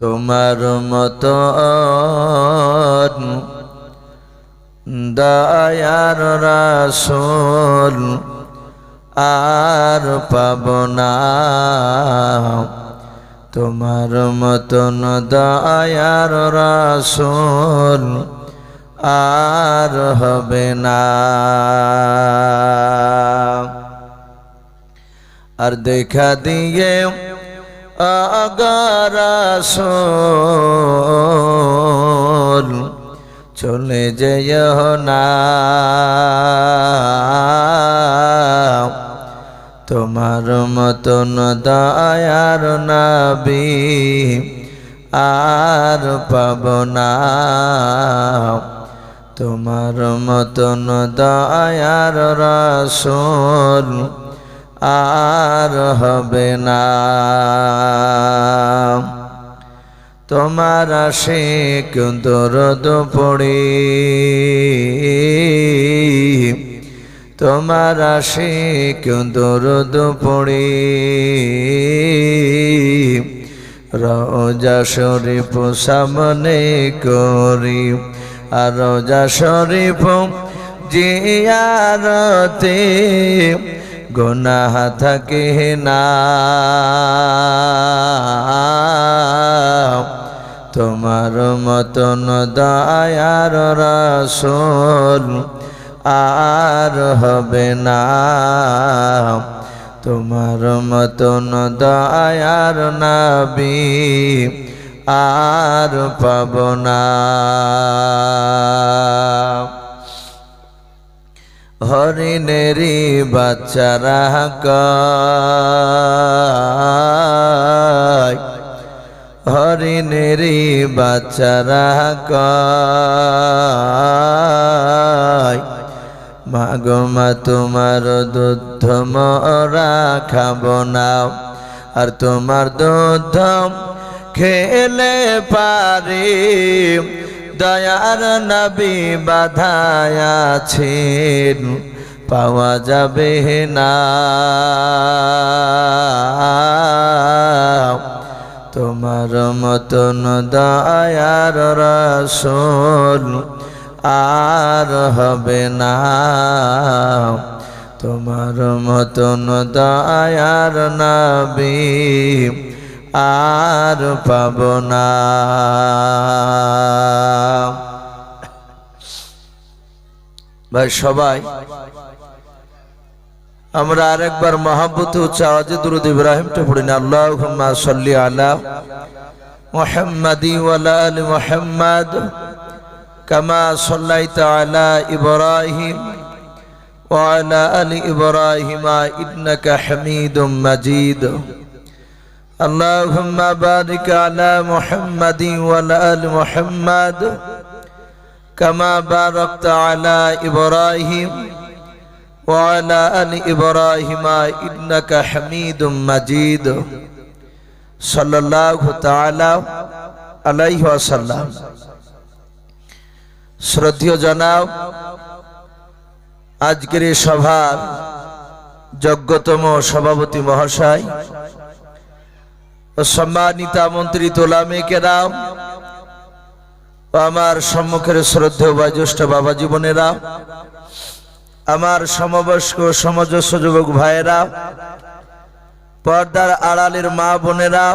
তোমার মতো দয়ার রাসূল আর পাব না। তোমার মতন দয়ার রাসূল আর হবে না। আর দেখা দিয়ে আগারাসল চলে যেও না। তোমার মতন দয়ার নাবি আর পাব না। তোমার মতন দয়ার রাসূল আর হবে না। তোমার আশিক দরদ পড়ে। তোমার আশিক দরদ পড়ি। রোজা শরীফ সামনে করি আর রোজা শরীফ জিয়ারতে গুনাহ থাকে না। তোমার মতন দয়ার রাসূল আর হবে না। তোমার মতন দয়ার নাবি আর পাব না। হরিণেরি বাচ্চারা কয়। হরিণেরি বাচ্চারা কয়, মাগো মা, তোমার দুধ মরা খাব না। আর তোমার দুধ খেলে পারি। দয়ার নবী বাধায় আছেন পাওয়া যাবে না। তোমার মতন দয়ার রাসূল আর হবে না। তোমার মতন দয়ার নবী আর পাব না ভাই সবাই আমরা আরেকবার মহাব্বত উচ্চ আওয়াজে দুরুদ ইব্রাহিমটা পড়ি না আল্লাহুম্মা সাল্লি আলা মুহাম্মাদি ওয়ালা আলি মুহাম্মাদ কামা সাল্লাইতা আলা ইব্রাহিম وعلى آل إبراهيم إنك حميد مجيد اللهم بارك على محمد وعلى آل محمد كما باركت على إبراهيم وعلى آل إبراهيم إنك حميد مجيد صلى الله تعالى عليه وسلم শ্রদ্ধীয় জনাব আজকের এই সভার যোগ্যতম সভাপতি মহাশয় ও সম্মানিতা মন্ত্রী তোলামে কেরাম, আমার সম্মুখের শ্রদ্ধেয় বা জ্যেষ্ঠ বাবা জীবনেরা, আমার সমবয়স্ক সমজস্ব যুবক ভাইয়েরা, পর্দার আড়ালের মা বোনেরা,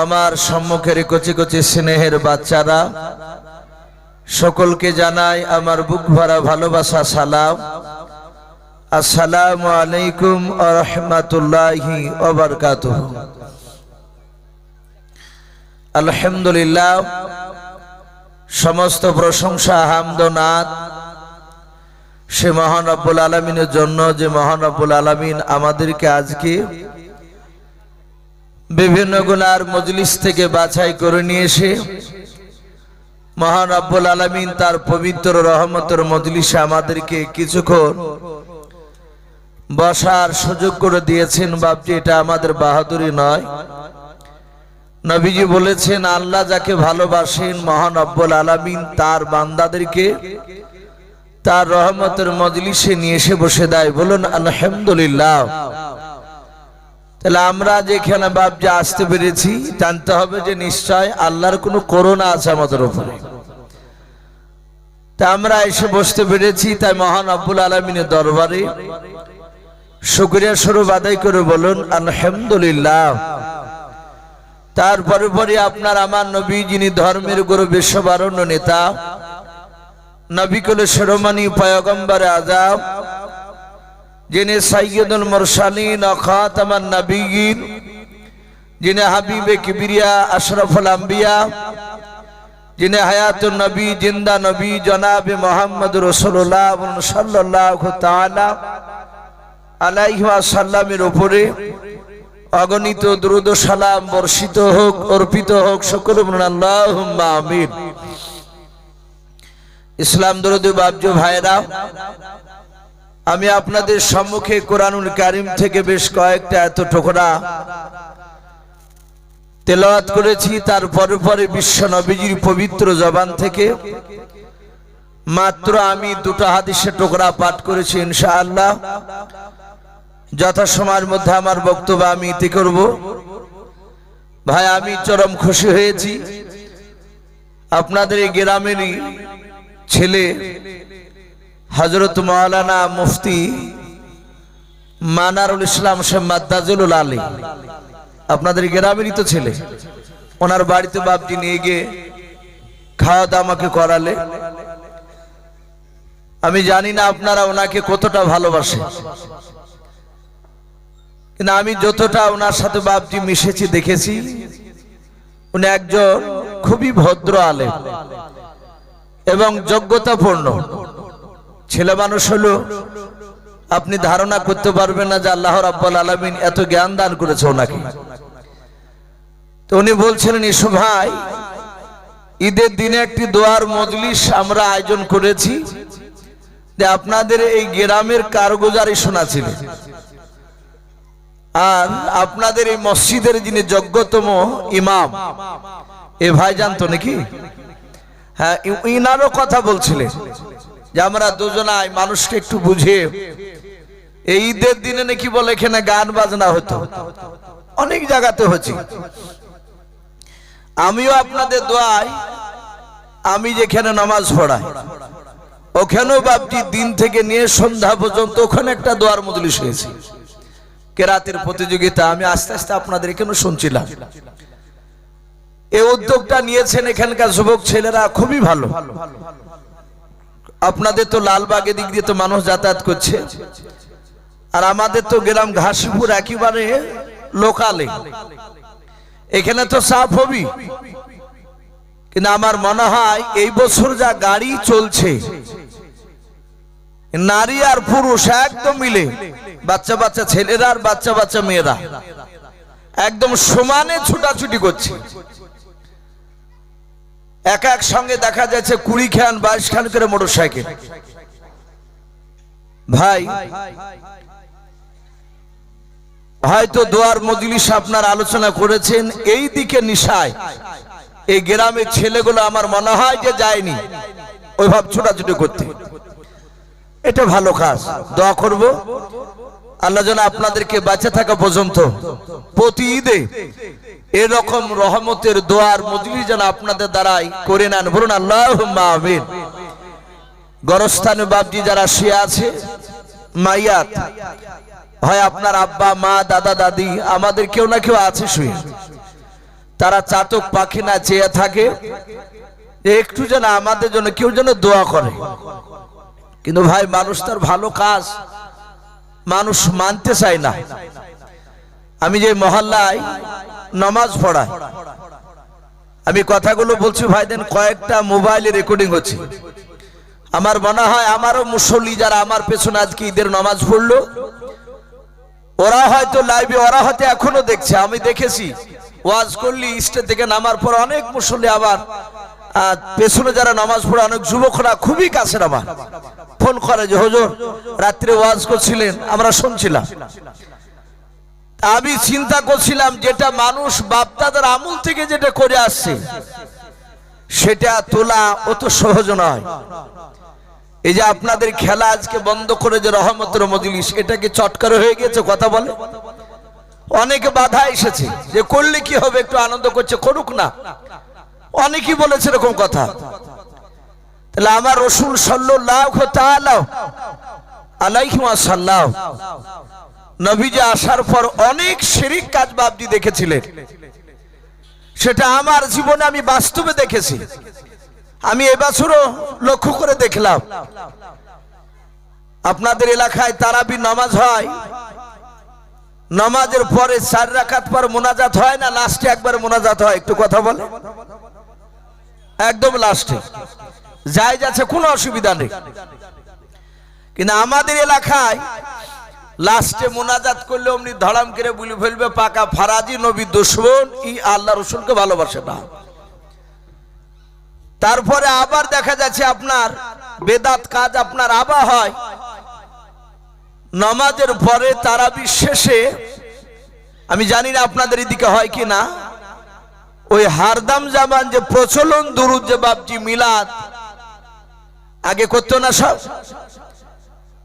আমার সম্মুখের কচি কচি স্নেহের বাচ্চারা, সকলকে জানাই আমার বুক ভরা ভালোবাসা, সালাম। আসসালামু আলাইকুম রহমতুল্লাহি ওবরকাতুহ আলহামদুলিল্লাহ, সমস্ত প্রশংসা হামদনাথ সে মহান আব্বুল আলমিনের জন্য যে মহান আব্বুল আলমিন আমাদেরকে আজকে বিভিন্ন গুণার মজলিস থেকে বাছাই করে নিয়ে এসে মহান আব্বুল আলমিন তার পবিত্র রহমতের মজলিসে আমাদেরকে কিছুক্ষণ বসার সুযোগ করে দিয়েছেন বাপজি, এটা আমাদের বাহাদুরি নয়। নবীজি বলেছেন, আল্লাহ যাকে ভালোবাসেন, মহান আব্বুল আলমিন, তার বান্দাদেরকে তার রহমতের মজলিসে নিয়ে এসে বসে দেয়। বলুন, আলহামদুলিল্লাহ। তাহলে আমরা যেখানে বাপ যে আসতে পেরেছি, জানতে হবে যে নিশ্চয় আল্লাহর কোনো করোনা আছে আমাদের উপরে। তা আমরা এসে বসতে পেরেছি, তাই মহান আব্বুল আলমিনের দরবারে। শুক্রিয়া স্বরূপ আদায় করে বলুন, আলহামদুলিল্লাহ। তারপরে পরে আপনার আমার নবী, যিনি ধর্মের গুরু, বিশ্ববারণ্য নেতা নবিকুল শিরোমণি, পয়গম্বর আজাব যিনি সাইয়দুল মুরসালিন খাতামান নবীন যিনি হাবিবে কিবিরিয়া, আশরাফুল আম্বিয়া, যিনি হায়াতুল নবী, জিন্দা নবী, জনাবে মোহাম্মদ রসুল্লাহ সাল্লাহ তাআলা। আলাইহি সাল্লামের উপরে অগণিত দ্রুত সালাম বর্ষিত হোক, অর্পিত হোক, সকল আমিন। ইসলাম দরদি বাবজু ভাইরা আমি আপনাদের সম্মুখে কোরআনুল কারিম থেকে বেশ কয়েকটা এত টোকরা তেলাওয়াত করেছি, তার পরে পরে বিশ্ব নবীজির পবিত্র জবান থেকে। মাত্র আমি দুটো হাদিসে টোকরা পাঠ করেছি, ইনশাআল্লাহ। যথাসময়ের মধ্যে আমার বক্তব্য আমি ইতি করব। ভাই, আমি চরম খুশি হয়েছি। আপনাদের এই গ্রামেরই ছেলে হজরত মৌলানা মুফতি মানারুল ইসলাম মাদ্দাজুল আলী। আপনাদের গ্রামেরই তো ছেলে। ওনার বাড়িতে বাপটি নিয়ে গিয়ে খাওয়া দাওয়া আমাকে করালে। আমি জানি না আপনারা ওনাকে কতটা ভালোবাসে কিন্তু আমি যতটা ওনার সাথে বাপজি মিশেছি, দেখেছি, উনি একজন খুবই ভদ্র আলে এবং যোগ্যতাপূর্ণ। ছেলে মানুষ হলো, আপনি ধারণা করতে পারবেন না যে আল্লাহ রাব্বাল আলমিন এত জ্ঞান দান করেছে ওনাকে। তো উনি বলছিলেন, ইসু ভাই, ঈদের দিনে একটি দোয়ার মজলিস আমরা আয়োজন করেছি, যে আপনাদের এই গ্রামের কারগুজারি শোনাছিলেন আর আপনাদের এই মসজিদের যিনি যোগ্যতম ইমাম, এ ভাই জানতো নাকি? হ্যাঁ ইনারও কথা বলছিলেন যে আমরা দুজনাই মানুষকে একটু বুঝে এই ঈদের দিনে নাকি বলে এখানে গান বাজনা হতো। অনেক জায়গাতে হচ্ছে আমিও আপনাদের দোয়াই আমি যেখানে নামাজ পড়াই, ওখানেও বাপটি দিন থেকে নিয়ে সন্ধ্যা পর্যন্ত ওখানে একটা দোয়ার মজলিস হয়েছে। কেরাতের প্রতিযোগিতা, আমি আস্তে আস্তে আপনাদের এখানে শুনছিলাম। এই উদ্যোগটা নিয়েছেন এখানকার যুবক ছেলেরা, খুবই ভালো। আপনাদের তো লালবাগে দিক দিয়ে তো মানুষ যাতায়াত করছে। আর আমাদের তো গ্রাম ঘাসিপুর একেবারে লোকালে। এখানে তো সাফ হবি। কিন্তু আমার মনে হয় এই বছর যা গাড়ি চলছে, নারী আর পুরুষ একদম মিলে। বাচ্চা বাচ্চা ছেলেরা আর বাচ্চা বাচ্চা মেয়েরা। একদম সমানে ছুটাছুটি করছে। এক এক সঙ্গে দেখা যাচ্ছে কুড়ি খান, বাইশ খান করে মোটর সাইকেল ভাই, হয়তো দোয়ার মজলিস আপনার আলোচনা করেছেন, এই দিকে নিশায়। এই গ্রামের ছেলেগুলো আমার মনে হয় যে যায়নি। ওইভাবে ছোটাছুটি করতে। এটা ভালো কাজ। দোয়া করব। আল্লাহ যেন আপনাদেরকে বাঁচে থাকা পর্যন্ত প্রতি ঈদে এরকম রহমতের দোয়ার মজলি যেন আপনাদের দ্বারাই করে নেন। বলুন আল্লাহ আমিন। গরস্থানে বাবজি যারা শুয়ে আছে, মাইয়াত, হয় আপনার আব্বা, মা, দাদা, দাদি, আমাদের কেউ না কেউ আছে শুয়ে। তারা চাতক পাখি না চেয়ে থাকে। একটু যেন আমাদের জন্য কেউ যেন দোয়া করে। কিন্তু ভাই, মানুষ তার ভালো কাজ মানুষ মানতে চায় না। আমি যে মহল্লায় নামাজ পড়াই, আমি কথাগুলো বলছি, ভাই, দেন কয়েকটা মোবাইলে রেকর্ডিং হচ্ছে। আমার মনে হয় আমারও মুসল্লি যারা আমার পেছনে আজকে ঈদের নামাজ পড়ল, ওরা হয়তো লাইভে ওরা হয়তো এখনও দেখছে, আমি দেখেছি। ওয়াজ করলি স্টেজ থেকে নামার পর অনেক মুসল্লি আবার পেছনে যারা নামাজ পড়ে, অনেক যুবকরা খুবই কাছের আমার। ফোন করে যে, হজুর, রাত্রে ওয়াজ করছিলেন, আমরা শুনছিলাম। আমি চিন্তা করছিলাম, যেটা মানুষ বাপদাদার আমল থেকে যেটা করে আসছে, সেটা তোলা অত সহজ নয়। এই যে আপনাদের খেলা আজকে বন্ধ করে যে রহমতের মজলিস, এটা কি চটকার হয়ে গেছে, কথা বলে? অনেকে বাধা এসেছে, যে করলে কি হবে, একটু আনন্দ করছে, করুক না। অনেকেই বলেছে এরকম কথা। তাহলে আমার রসুল সাল্লাহ নবীজি আসার পর অনেক শিরিক কাজ বাবজি দেখেছিলেন। সেটা আমার জীবনে আমি বাস্তবে দেখেছি। আমি এবছরও লক্ষ্য করে দেখলাম। আপনাদের এলাকায় তারাবি নামাজ হয়। নামাজের পরে চার রাখাত পর মোনাজাত হয় না? লাস্টে একবার মোনাজাত হয়। একটু কথা বলে একদম লাস্টে। যাই যাচ্ছে কোনো অসুবিধা নেই। কিন্তু আমাদের এলাকায় লাস্টে মোনাজাত করলে অমনি ধড়াম করে বলে ফেলবে, পাকা ফারাজি নবী দুশ্মন, ই আল্লাহ রসুলকে ভালোবাসে না। তারপরে আবার দেখা যাচ্ছে আপনার বেদাত কাজ আপনার আবার হয়। নামাজের পরে তারা শেষে, আমি জানি না আপনাদের এদিকে হয় কি না, ওই হারদাম জামান যে প্রচলন দুরুদ যে বাপজি মিলাদ আগে করতো না সব?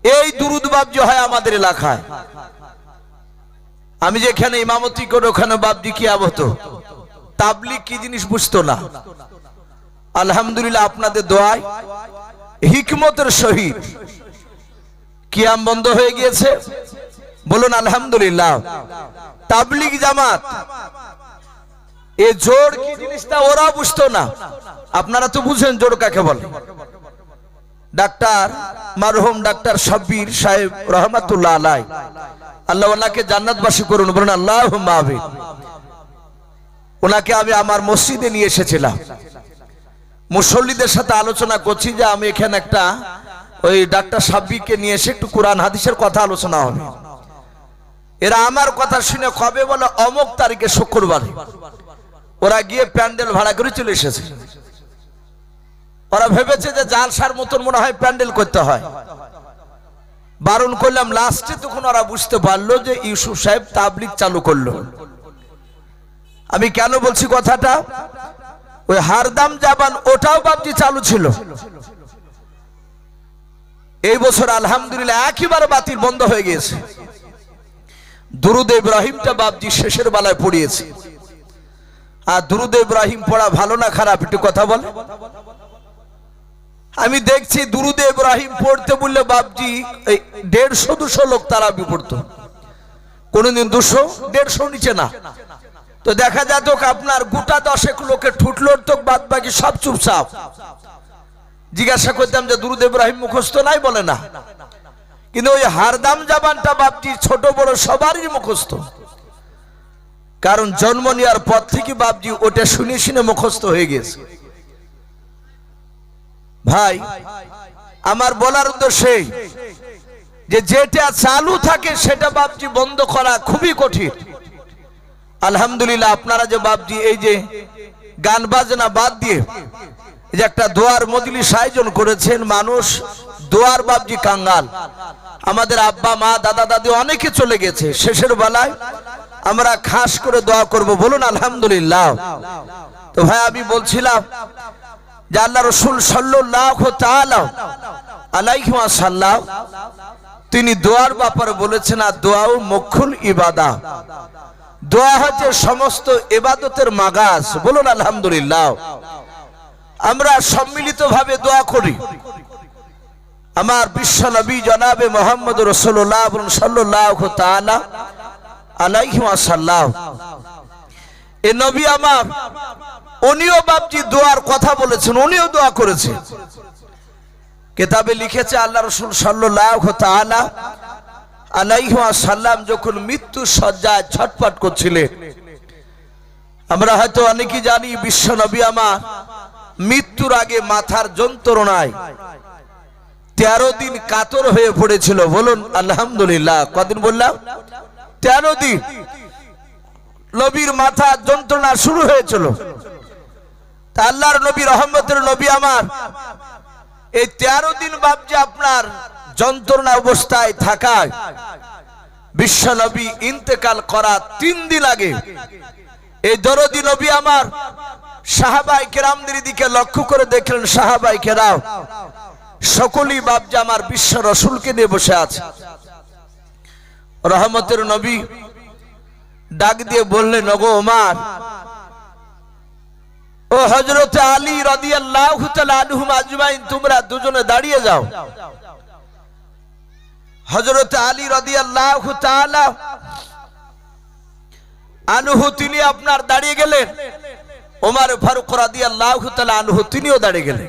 এই দুরুদ বাবজি হয় আমাদের এলাকায়। আমি যেখানে ইমামতি করে ওখানে বাবজি কি আবত তাবলিক কি জিনিস বুঝতো না? আলহামদুলিল্লাহ আপনাদের দোয়ায় হিকমতের সহিত কিয়াম বন্ধ হয়ে গিয়েছে। বলুন আলহামদুলিল্লাহ। তাবলিগ জামাত, এ জোর কি জিনিসটা ওরা বুঝতো না? আপনারা তো বুঝেন জোর কাকে বলে। ডাক্তার মারহুম ডাক্তার সাব্বির সাহেব রহমাতুল্লাহ আলাই আল্লাহ ওনাকে জান্নাতবাসী করুন, বলুন আল্লাহ ওনাকে আমি আমার মসজিদে নিয়ে এসেছিলাম। মুসল্লিদের সাথে আলোচনা করছি যে আমি এখানে একটা ওই ডাক্তার সাব্বিকে নিয়ে এসে একটু কোরআন হাদিসের কথা আলোচনা হবে। এরা আমার কথা শুনে কবে বলে অমক তারিখে শুক্রবার। ওরা গিয়ে প্যান্ডেল ভাড়া করে চলে এসেছে। ওরা ভেবেছে যে জালসার মতন মনে হয় প্যান্ডেল করতে হয়। বারণ করলাম, লাস্টে তখন ওরা বুঝতে পারল যে ইউসুফ সাহেব তাবলিক চালু করল। আমি কেন বলছি কথাটা? ওই হারদাম জাবান, ওটাও বাবজি চালু ছিল। এই বছর আলহামদুলিল্লাহ একইবার বাতিল বন্ধ হয়ে গিয়েছে। দুরুদ ইব্রাহিমটা বাবজি শেষের বেলায় পড়িয়েছে। আর দুরুদ ইব্রাহিম পড়া ভালো না খারাপ, একটু কথা বলে। আমি দেখছি দুরুদে ইব্রাহিম পড়তে বললে বাবজি এই দেড়শো, দুশো লোক তারা পড়তো। কোনদিন দুশো, দেড়শো নিচে না। তো দেখা যেত আপনার গোটা দশেক লোকে ঠুটলোর তো বাদ বাকি সব চুপচাপ। জিজ্ঞাসা করতাম যে দুরুদ ইব্রাহিম মুখস্থ নাই বলে না। কিন্তু ওই হারদাম জাবানটা বাপটি ছোট, বড় সবারই মুখস্থ। কারণ জন্ম নেওয়ার পর থেকে বাপজি ওটা শুনে শুনে মুখস্থ হয়ে গেছে। ভাই, আমার বলার উদ্দেশ্যে যে যেটা চালু থাকে সেটা বাপজি বন্ধ করা খুবই কঠিন। আলহামদুলিল্লাহ আপনারা যে বাপজি এই যে গান বাজনা বাদ দিয়ে যে একটা দোয়ার মজলিস আয়োজন করেছেন, মানুষ দোয়ার বাপজি কাঙ্গাল। আমাদের আব্বা, মা, দাদা, দাদি অনেকে চলে গেছে। শেষের বেলায় আমরা খাস করে দোয়া করব। বলুন, আলহামদুলিল্লাহ। তো ভাই, আমি বলছিলাম আল্লাহ রসুল সাল্লাহ আলাইহি সাল্লাহ তিনি দোয়ার ব্যাপারে বলেছেন, আর দোয়াও মক্ষুল ইবাদা। দোয়া হচ্ছে সমস্ত এবাদতের মাগাস বলুন, আলহামদুলিল্লাহ। আমরা সম্মিলিত ভাবে দোয়া করি। আমার বিশ্ব নবী জনাবে মোহাম্মদ রসোল্লাহ সাল্লাহ সাল্লাহ এ নবী আমার উনিও বাপজি দোয়ার কথা বলেছেন, উনিও দোয়া করেছেন। কেতাবে লিখেছে, আল্লাহ রসুল সাল্লাহ আলাইহা সাল্লাম যখন মৃত্যু সজ্জায় ছটপট করছিলেন, আমরা হয়তো অনেকেই জানি বিশ্ব নবী আমার মৃত্যুর আগে মাথার যন্ত্রণায় তেরো দিন কাতর হয়ে পড়েছিল। বলুন, আলহামদুলিল্লাহ, কদিন বললাম? তেরো দিন। নবীর মাথা যন্ত্রণা শুরু হয়েছিল। তা আল্লাহর নবী, রহমতের নবী আমার। এই তেরো দিন বাপজি আপনার যন্ত্রণা অবস্থায় থাকায় বিশ্ব নবী ইন্তেকাল করা তিন দিন আগে। এই দরদি নবী আমার সাহাবাই কেরামদের দিকে লক্ষ্য করে দেখলেন, সাহাবাই কেরাম, সকলই বাপজি আমার বিশ্ব রসুলকে নিয়ে বসে আছে। রহমতের নবী ডাক দিয়ে বললেন, ওগো ওমার ও হজরত আলী আজমাইন, তোমরা দুজনে দাঁড়িয়ে যাও। হজরত আলী রদি আল্লাহ আনহু, তিনি আপনার দাঁড়িয়ে গেলেন। ওমার ফারুক আনহু, তিনিও দাঁড়িয়ে গেলেন।